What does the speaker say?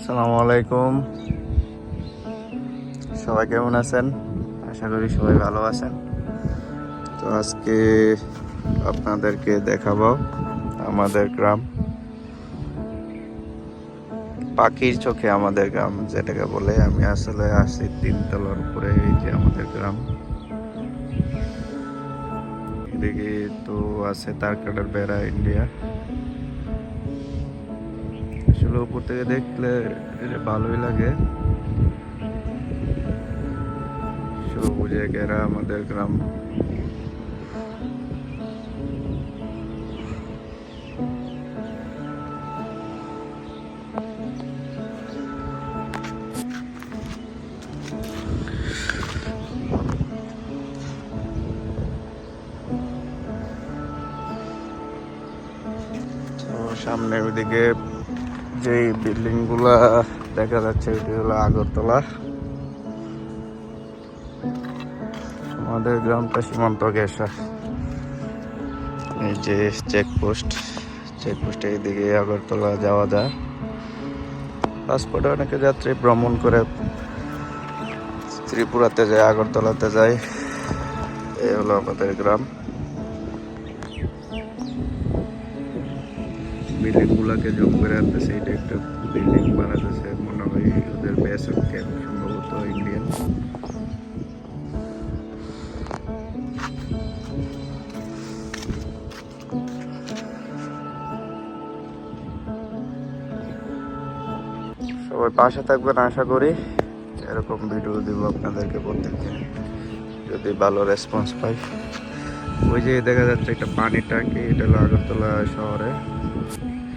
আসসালামু আলাইকুম। সবাই কেমন আছেন? আশা করি সবাই ভালো আছেন। তো আজকে আপনাদেরকে দেখাবো আমাদের গ্রাম। পাখির চোখে আমাদের গ্রাম যেটাকে বলে, আমি আসলে আসছি তিনতলার উপরে, এই যে আমাদের গ্রাম। এদিকে তো আছে তারকাটার বেড়া ইন্ডিয়া। আসলে উপর থেকে দেখলে ভালোই লাগে। সবুজে ঘেরা আমাদের গ্রাম। সামনের সামনে ওইদিকে যে বিল্ডিংগুলা দেখা যাচ্ছে ওইটি হলো আগরতলা। আমাদের গ্রামটা সীমান্ত ঘেঁষা। এই যে চেকপোস্ট চেকপোস্টে এইদিকে আগরতলা যাওয়া যায়। পাসপোর্টে অনেকে যাত্রী ভ্রমণ করে। ত্রিপুরাতে যায়, আগরতলাতে যায়। এই হলো আমাদের গ্রাম। বিল্ডিং গুলাকে করে আনতেছে, এটা একটা বিল্ডিং বানাতেছে, মনে হয় ওদের বেস ক্যাম্প সম্ভবত ইন্ডিয়ান সবাই পাশে থাকবেন, আশা করি। এরকম ভিডিও দিব আপনাদেরকে প্রত্যেকদিন যদি ভালো রেসপন্স পাই। ওই যে দেখা যাচ্ছে একটা পানির ট্যাঙ্কি, এটা হলো আগরতলা শহরে। Thanks.